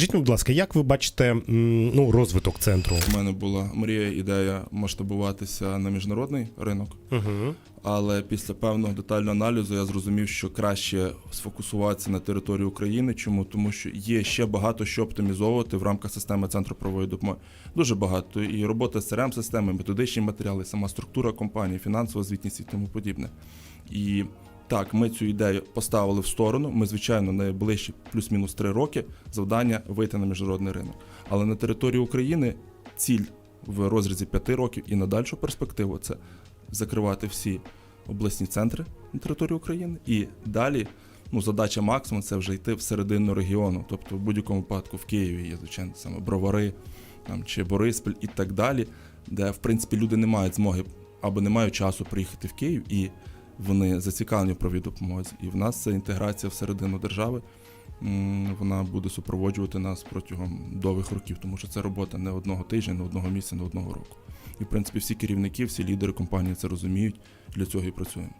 Скажіть, будь ласка, як ви бачите ну, розвиток центру? У мене була мрія, ідея масштабуватися на міжнародний ринок. Угу. Але після певного детального аналізу я зрозумів, що краще сфокусуватися на території України. Чому? Тому що є ще багато що оптимізовувати в рамках системи центру правової допомоги. Дуже багато. І робота з crm системи методичні матеріали, сама структура компанії, фінансова звітність і тому подібне. І так, ми цю ідею поставили в сторону. Ми, звичайно, найближчі плюс-мінус три роки завдання вийти на міжнародний ринок. Але на території України ціль в розрізі п'яти років і на дальшу перспективу це закривати всі обласні центри на території України. І далі ну, задача максимум це вже йти в середину регіону. Тобто, в будь-якому випадку в Києві є, звичайно, саме Бровари там, чи Бориспіль і так далі, де в принципі люди не мають змоги або не мають часу приїхати в Київ, і вони зацікавлені в правій допомозі. І в нас ця інтеграція всередину держави. Вона буде супроводжувати нас протягом довгих років, тому що це робота не одного тижня, не одного місяця, не одного року. І в принципі всі керівники, всі лідери компанії це розуміють. Для цього і працюємо.